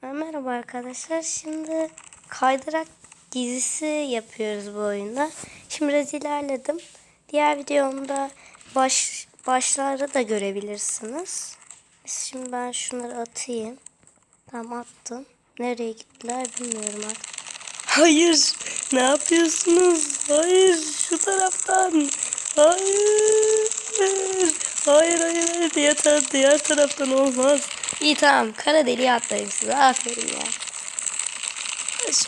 Ha, Merhaba arkadaşlar. Şimdi kaydırak dizisi yapıyoruz bu oyunda. Şimdi biraz ilerledim. Diğer videomda baş başları da görebilirsiniz. Şimdi ben şunları atayım. Tamam attım. Nereye gittiler bilmiyorum artık. Hayır. Ne yapıyorsunuz? Hayır. Şu taraftan. Hayır. Hayır hayır hayır. Diğer, diğer taraftan olmaz. İyi tamam. Kara deliğe atlayayım size. Aferin ya.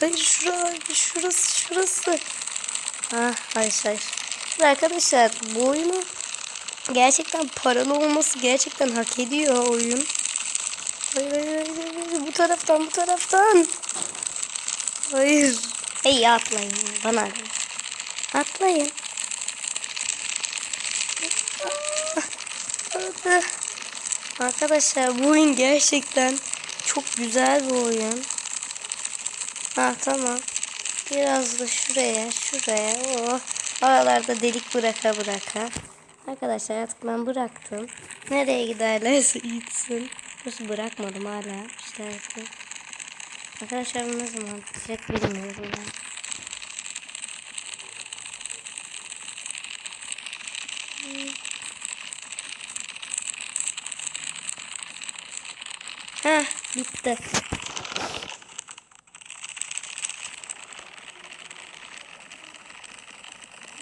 Hayır şurası. Şurası. Şurası. Ha, hayır hayır. Arkadaşlar bu oyunu gerçekten paralı olması gerçekten hak ediyor oyun. Hayır hayır hayır, hayır. bu taraftan bu taraftan. Hayır. Hey atlayın bana ne? Atlayın. Arkadaşlar bu oyun gerçekten çok güzel bir oyun. Ha tamam. Biraz da şuraya şuraya. Oh. Aralarda delik bıraka bıraka. Arkadaşlar artık ben bıraktım. Nereye giderlerse gitsin. Nasıl bırakmadım hala. İşte artık. Arkadaşlar ne zaman bitecek bilmiyorum ben. Heh bitti.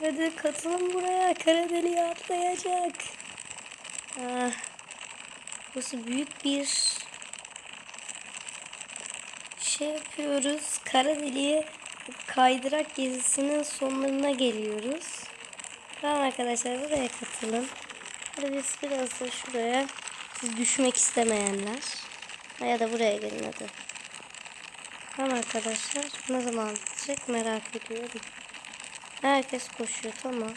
Hadi katılın buraya. Kara deliğe atlayacak. Ah, burası büyük bir şey yapıyoruz. Kara deliğe kaydırak gezisinin sonlarına geliyoruz. Tamam arkadaşlar buraya katılın. Hadi biz biraz da şuraya siz düşmek istemeyenler. Ya da buraya gelin hadi. Tamam arkadaşlar ne zaman bitecek merak ediyorum. Herkes koşuyor tamam.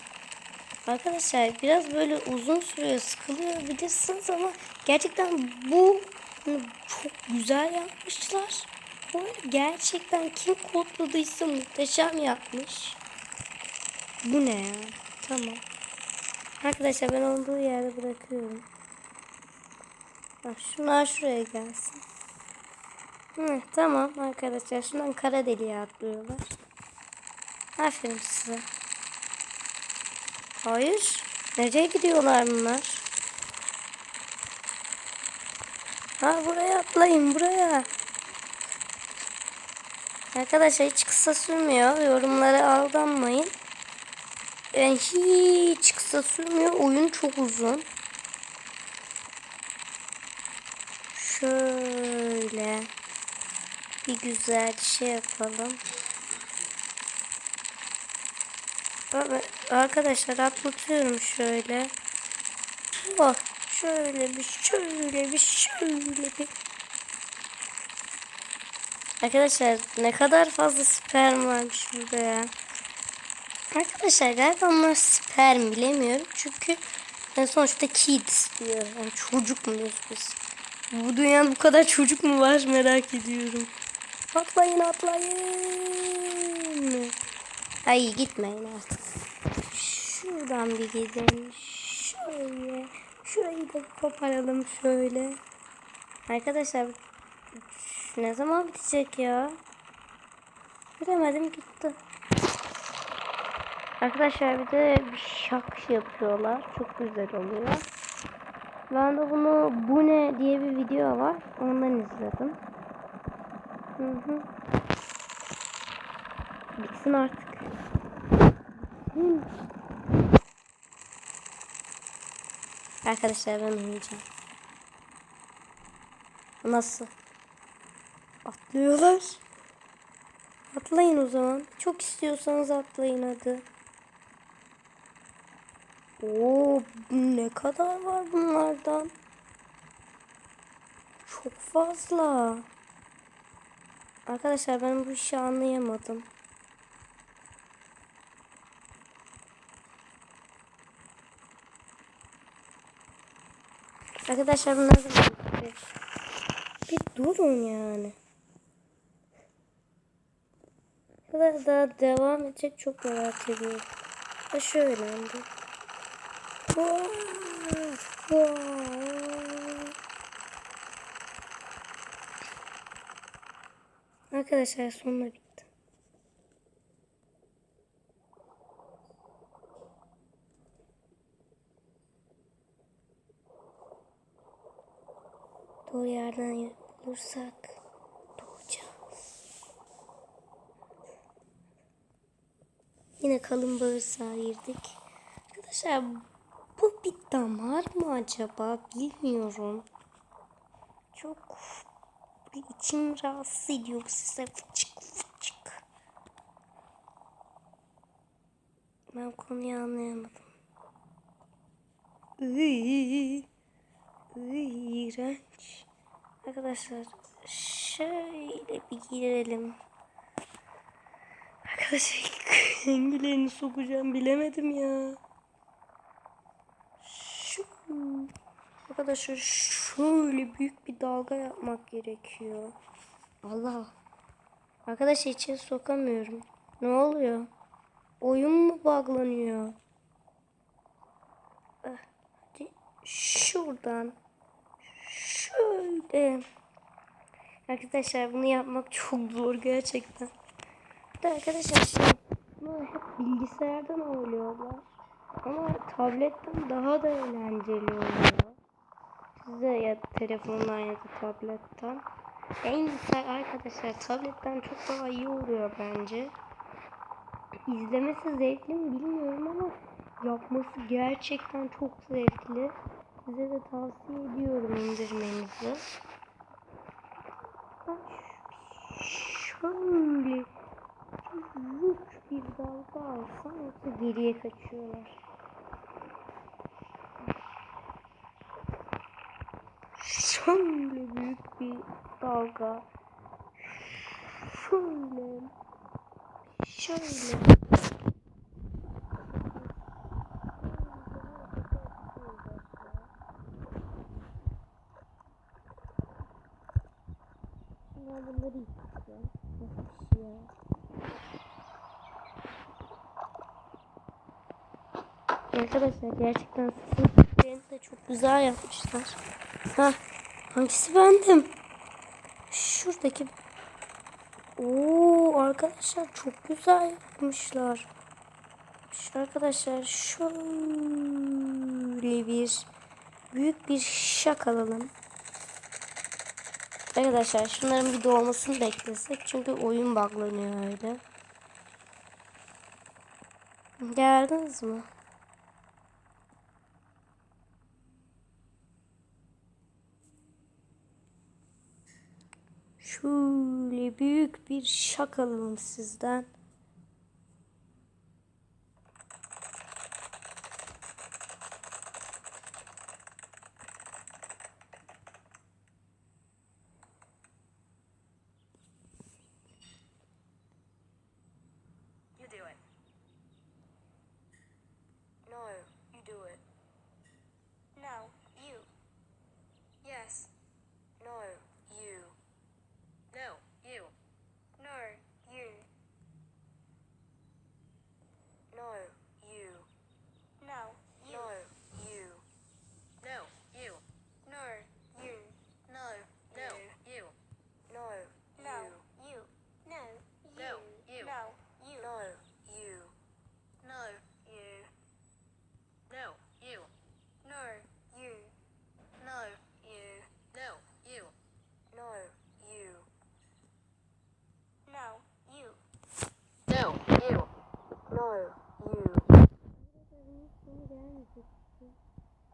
Arkadaşlar biraz böyle uzun sürüyor sıkılıyor bilirsiniz ama gerçekten bu hani çok güzel yapmışlar. Bu gerçekten kim kodladıysa muhteşem yapmış. Bu ne ya? Tamam. Arkadaşlar ben olduğu yerde bırakıyorum. Bak şunlar şuraya gelsin. Hı, tamam arkadaşlar şundan kara deliğe atlıyorlar. Aferin size. Hayır. Nereye gidiyorlar bunlar? Ha buraya atlayın buraya. Arkadaşlar hiç kısa sürmüyor. Yorumlara aldanmayın. Yani hiç kısa sürmüyor. Oyun çok uzun. Şöyle bir güzel şey yapalım. Arkadaşlar atlatıyorum şöyle. Oh, şöyle bir şöyle bir şöyle bir. Arkadaşlar ne kadar fazla sperm varmış burada ya. Arkadaşlar galiba onlar sperm bilemiyorum. Çünkü en sonuçta kids diyor. Yani çocuk muyuz biz? Bu dünyada bu kadar çocuk mu var merak ediyorum. Atlayın atlayın. Ay gitmeyin artık. Şuradan bir gidin. Şöyle. Şurayı da koparalım şöyle. Arkadaşlar ne zaman bitecek ya? Bilemedim gitti. Arkadaşlar bir de bir şak yapıyorlar. Çok güzel oluyor. Ben de bunu bu ne diye bir video var. Ondan izledim. Hı hı. Bitsin artık. Hı. Arkadaşlar ben oynayacağım. Nasıl? Atlıyorlar. Atlayın o zaman. Çok istiyorsanız atlayın hadi. Oo, ne kadar var bunlardan? Çok fazla. Arkadaşlar ben bu işi anlayamadım. Arkadaşlar bunlar da. Bir durun yani. Kadar daha devam edecek çok merak ediyorum. Şöyle oldu. Arkadaşlar sonunda bitti. Doğru yerden bulursak doğacağız. Yine kalın bağırsağa girdik. Arkadaşlar bu bir damar mı acaba bilmiyorum. Çok içim rahatsız ediyor bu size fıçık fıçık. Ben konuyu anlayamadım. Iy. Arkadaşlar şöyle bir girelim. Arkadaşlar hangilerini sokacağım bilemedim ya. Şu Arkadaşlar şöyle büyük bir dalga yapmak gerekiyor. Allah. Arkadaşlar içeri sokamıyorum. Ne oluyor? Oyun mu bağlanıyor? Hadi şuradan. Şöyle. Arkadaşlar bunu yapmak çok zor gerçekten. Arkadaşlar bunu hep bilgisayardan oluyorlar. Ama tabletten daha da eğlenceli oluyor. Size ya telefondan ya da tabletten. En güzel arkadaşlar tabletten çok daha iyi oluyor bence. İzlemesi zevkli mi bilmiyorum ama yapması gerçekten çok zevkli. Size de tavsiye ediyorum indirmenizi. Şöyle büyük bir dalga alsam yoksa geriye kaçıyorlar. Şöyle büyük bir dalga. Şöyle. Şöyle. Şimdi bunları şey? Arkadaşlar gerçekten sesin de çok güzel yapmışlar. Ha, hangisi bendim? Şuradaki. Oo arkadaşlar çok güzel yapmışlar. Şu arkadaşlar şöyle bir büyük bir şak alalım. Arkadaşlar şunların bir doğmasını beklesek çünkü oyun buglanıyor öyle. Geldiniz mi? Şöyle büyük bir şak alalım sizden.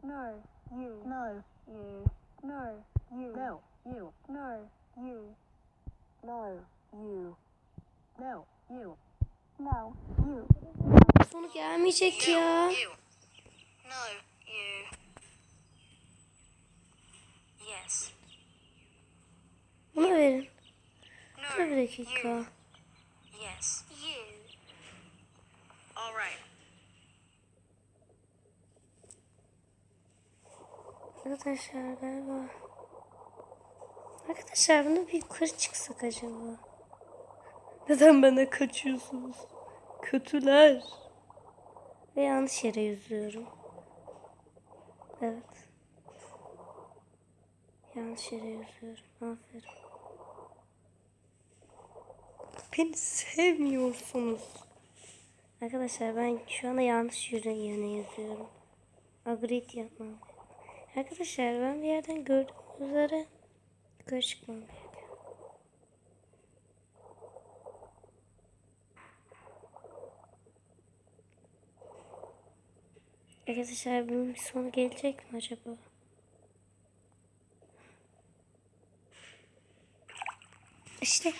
No, you. No, you. No, you. No, you. No, you. No, you. No, you. No, you. Sonu gelmeyecek ya. You. No, you. Yes. Bunu verin. No, Dur bir dakika. you. Yes. You. All right. Arkadaşlar galiba. Arkadaşlar bunu bir yukarı çıksak acaba? Neden bana kaçıyorsunuz? Kötüler. Ve yanlış yere yüzüyorum. Evet. Yanlış yere yüzüyorum. Aferin. Beni sevmiyorsunuz. Arkadaşlar ben şu anda yanlış yöne yazıyorum. Agrit yapmam. Arkadaşlar ben bir yerden gördüğüm üzere yukarı çıkmam gerekiyor. Arkadaşlar bunun bir sonu gelecek mi acaba? İşte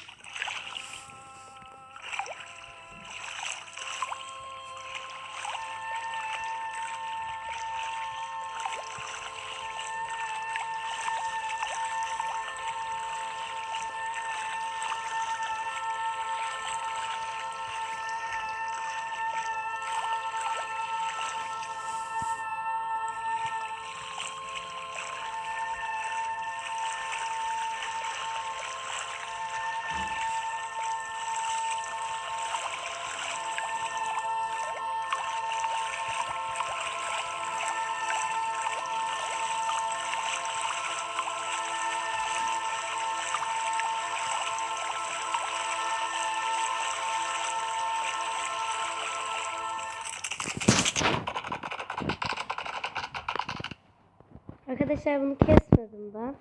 Arkadaşlar bunu kesmedim ben.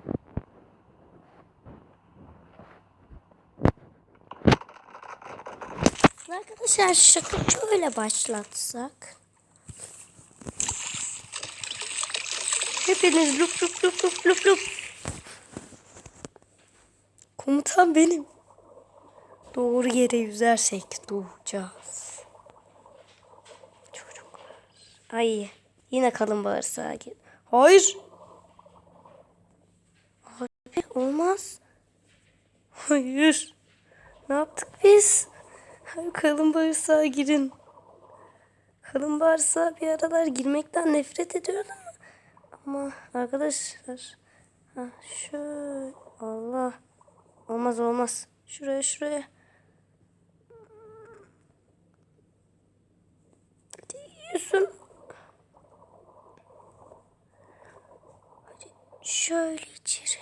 Arkadaşlar şaka şöyle başlatsak. Hepiniz lup lup lup lup lup lup. Komutan benim. Doğru yere yüzersek doğacağız. Çocuklar. Ay yine kalın bağırsağa gir. Hayır. Olmaz. Hayır. Ne yaptık biz? Kalın bağırsağa girin. Kalın bağırsağa bir aralar girmekten nefret ediyordum. Ama arkadaşlar. Ha, şöyle. Allah. Olmaz olmaz. Şuraya şuraya. Hadi şöyle içeri.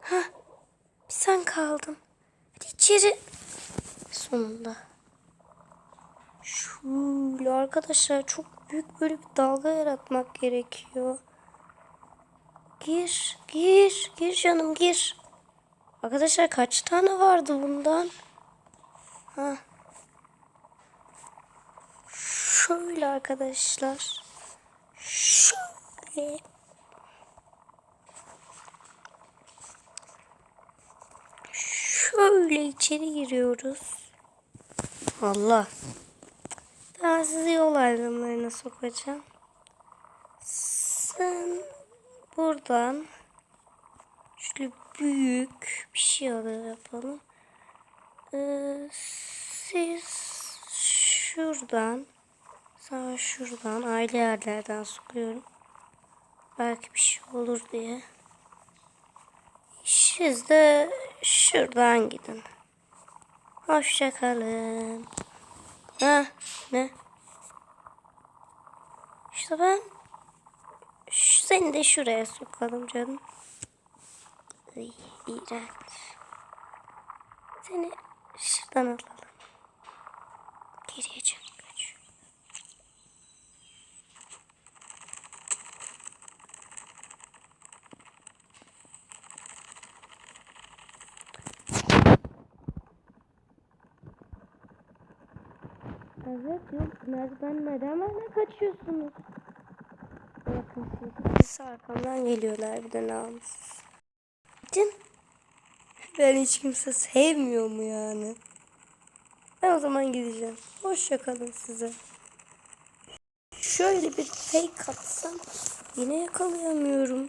Ha, bir sen kaldın. Hadi içeri. Sonunda. Şöyle arkadaşlar çok büyük böyle bir dalga yaratmak gerekiyor. Gir, gir, gir canım gir. Arkadaşlar kaç tane vardı bundan? Ha. Şöyle arkadaşlar. Şöyle. Şöyle içeri giriyoruz. Allah. Daha sizi yol ayrımlarına sokacağım. Sen buradan şöyle büyük bir şey alır yapalım. Ee, siz şuradan Sağ şuradan aile yerlerden sokuyorum. Belki bir şey olur diye. Siz de şuradan gidin. Hoşça kalın. Ha ne? İşte ben seni de şuraya sokalım canım. Ay, iğrenç. Seni şuradan alalım. Geriye Evet yok nereden neden benden kaçıyorsunuz? Bakın siz. Arkamdan geliyorlar bir de namussuz. Gidin. Ben hiç kimse sevmiyor mu yani? Ben o zaman gideceğim. Hoşça kalın size. Şöyle bir fake atsam yine yakalayamıyorum.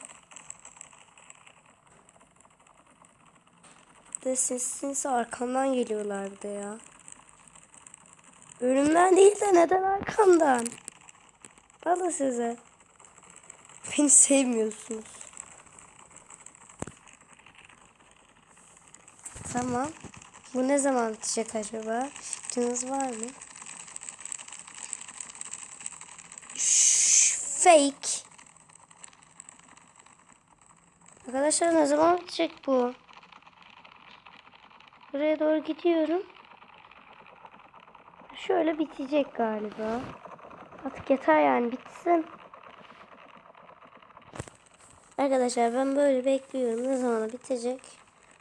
De sinsi arkamdan geliyorlar bir de ya. Önümden değil de neden arkamdan? Alın size. Beni sevmiyorsunuz. Tamam. Bu ne zaman bitecek acaba? Fikriniz var mı? Şşş, fake. Arkadaşlar ne zaman bitecek bu? Buraya doğru gidiyorum. Şöyle bitecek galiba. Artık yeter yani bitsin. Arkadaşlar ben böyle bekliyorum. Ne zaman bitecek?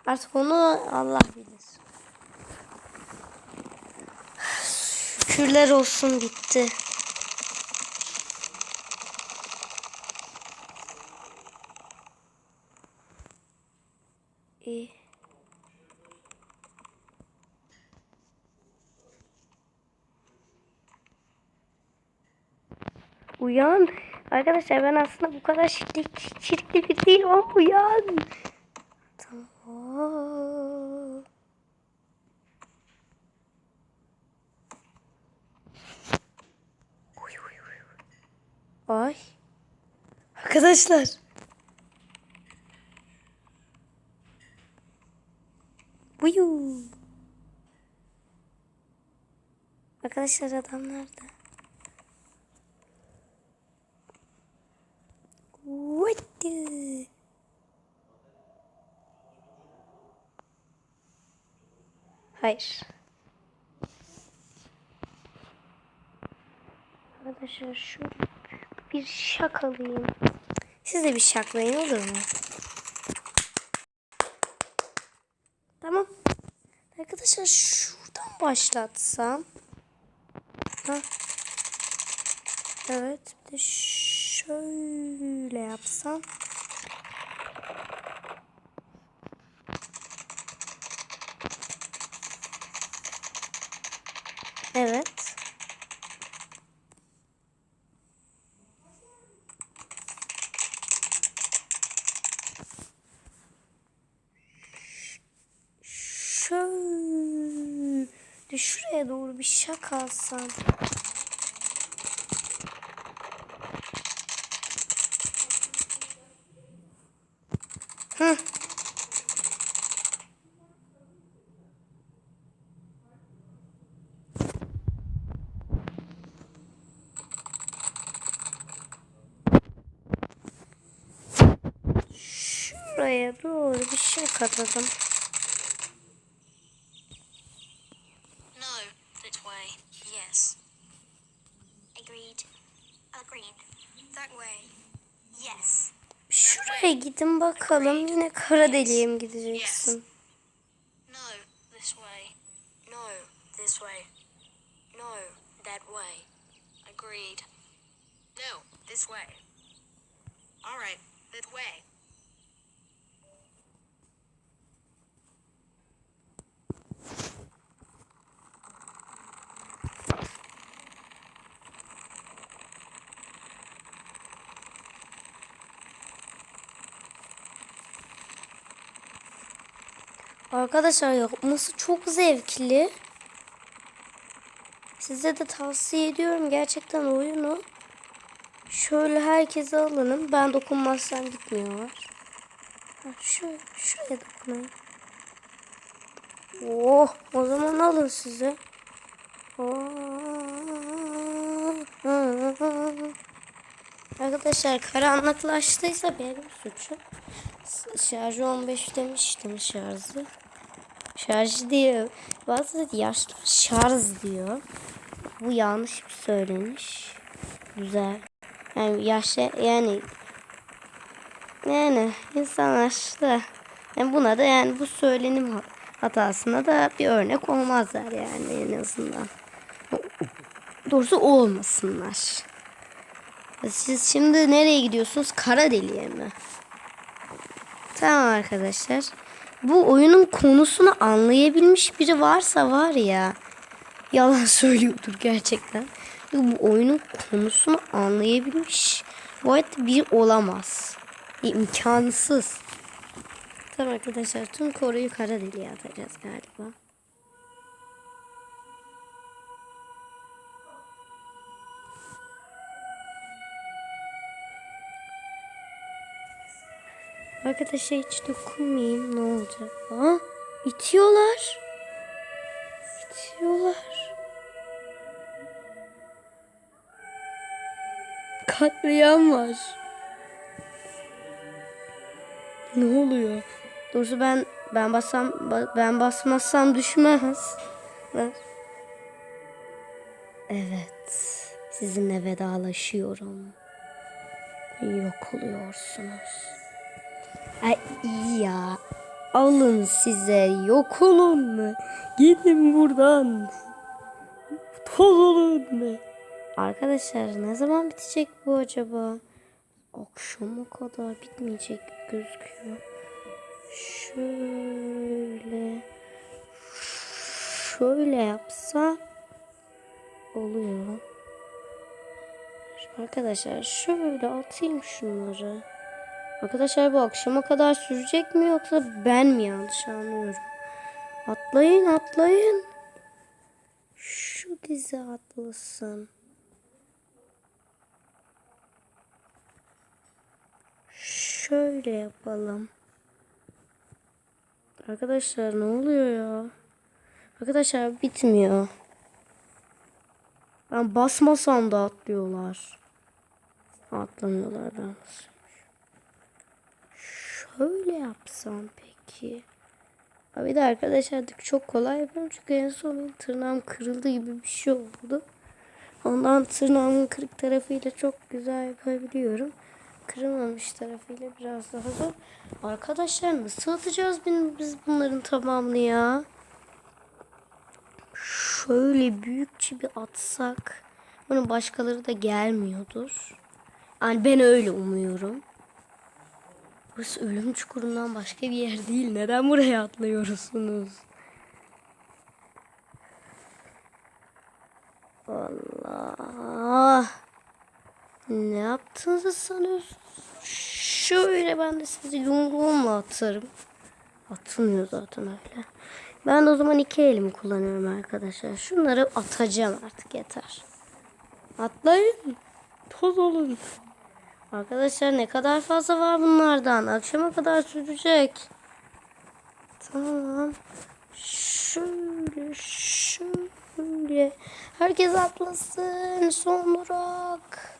Artık onu Allah bilir. Şükürler olsun bitti. İyi. Uyan. Arkadaşlar ben aslında bu kadar şirkli, şirkli bir değilim ama uyan. Tamam. Ay. Arkadaşlar. Uyu. Arkadaşlar adam nerede? What the? Hayır. Arkadaşlar şu bir şakalıyım. Siz de bir şaklayın olur mu? Tamam. Arkadaşlar şuradan başlatsam. Ha. Evet. Bir de şöyle yapsam. Evet. Şöyle şuraya doğru bir şaka alsam. Şuraya doğru bir şey way. Yes. Şuraya gidin bakalım. Yine kara deliğe mi gideceksin? This this. Agreed. No, this way. All right, that way. Arkadaşlar yapması çok zevkli. Size de tavsiye ediyorum gerçekten oyunu. Şöyle herkese alının. Ben dokunmazsam gitmiyorlar. Ha, Şu, şuraya dokunayım. Oh, o zaman alın size. Arkadaşlar karanlıklaştıysa benim suçum. Şarjı 15 demiştim şarjı. Şarj diyor. Bazı yaşlar şarj diyor. Bu yanlış bir söylemiş. Güzel. Yani yaşlı yani yani insanlar da yani buna da yani bu söylenim ha- hatasına da bir örnek olmazlar yani en azından. Doğrusu olmasınlar. Siz şimdi nereye gidiyorsunuz? Kara deliğe mi? Tamam arkadaşlar. Bu oyunun konusunu anlayabilmiş biri varsa var ya yalan söylüyordur gerçekten. Bu oyunun konusunu anlayabilmiş bu hayatta biri olamaz. İmkansız. Tamam arkadaşlar tüm koruyu kara deliğe atacağız galiba. Arkadaşlar hiç dokunmayayım ne olacak? Ha? İtiyorlar. İtiyorlar. Katliam var. Ne oluyor? Doğrusu ben ben bassam ba- ben basmazsam düşmez. Evet. Sizinle vedalaşıyorum. Yok oluyorsunuz. Ay iyi ya. Alın size yok olun mu? Gidin buradan. Toz olun mu? Arkadaşlar ne zaman bitecek bu acaba? Akşama kadar bitmeyecek gözüküyor. Şöyle şöyle yapsa oluyor. Arkadaşlar şöyle atayım şunları. Arkadaşlar bu akşama kadar sürecek mi yoksa ben mi yanlış anlıyorum? Atlayın atlayın. Şu dizi atlasın. Şöyle yapalım. Arkadaşlar ne oluyor ya? Arkadaşlar bitmiyor. Ben basmasam da atlıyorlar. Atlamıyorlar ben. Şöyle yapsam peki. Bir de arkadaşlar çok kolay yapıyorum çünkü en son benim tırnağım kırıldı gibi bir şey oldu. Ondan tırnağımın kırık tarafıyla çok güzel yapabiliyorum. Kırılmamış tarafıyla biraz daha zor. Arkadaşlar nasıl atacağız biz bunların tamamını ya? Şöyle büyükçe bir atsak. Bunun başkaları da gelmiyordur. Yani ben öyle umuyorum. Burası ölüm çukurundan başka bir yer değil. Neden buraya atlıyorsunuz? Allah. Ne yaptığınızı sanıyorsunuz? Şöyle ben de sizi yumruğumla atarım. Atılmıyor zaten öyle. Ben de o zaman iki elimi kullanıyorum arkadaşlar. Şunları atacağım artık yeter. Atlayın. Toz olun. Arkadaşlar ne kadar fazla var bunlardan. Akşama kadar sürecek. Tamam. Şöyle şöyle. Herkes atlasın. Son durak.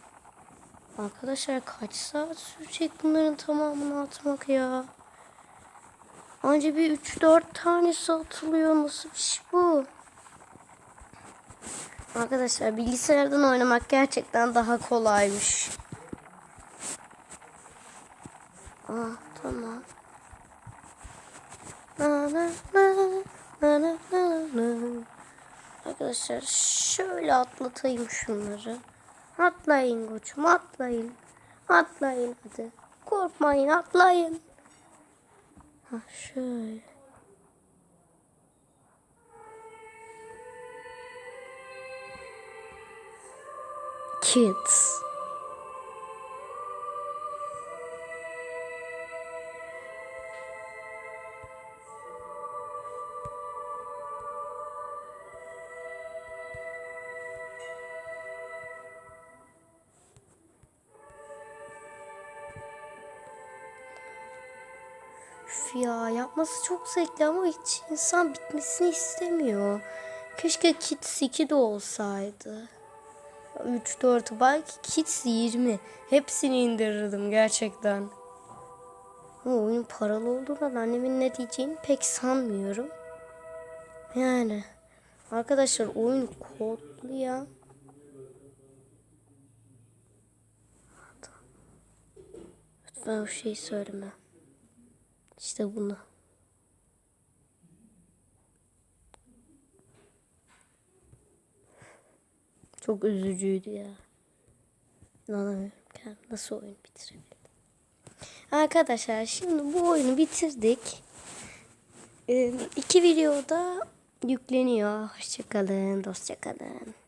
Arkadaşlar kaç saat sürecek bunların tamamını atmak ya? Anca bir 3-4 tanesi atılıyor. Nasıl bir şey bu? Arkadaşlar bilgisayardan oynamak gerçekten daha kolaymış. Aa tamam. Na, na, na, na, na, na, na. Arkadaşlar şöyle atlatayım şunları. Atlayın koçum atlayın. Atlayın hadi. Korkmayın atlayın. Ha şöyle. Kids. Ya yapması çok zevkli ama hiç insan bitmesini istemiyor. Keşke Kids 2 de olsaydı. 3, 4, belki Kids 20. Hepsini indirirdim gerçekten. Ama oyunun paralı olduğundan annemin ne diyeceğini pek sanmıyorum. Yani arkadaşlar oyun kodlu ya. Lütfen o şeyi söyleme. İşte bunu. Çok üzücüydü ya. İnanamıyorum kendim nasıl oyun bitirebildim. Arkadaşlar şimdi bu oyunu bitirdik. Ee, iki videoda yükleniyor. Hoşçakalın, dostçakalın.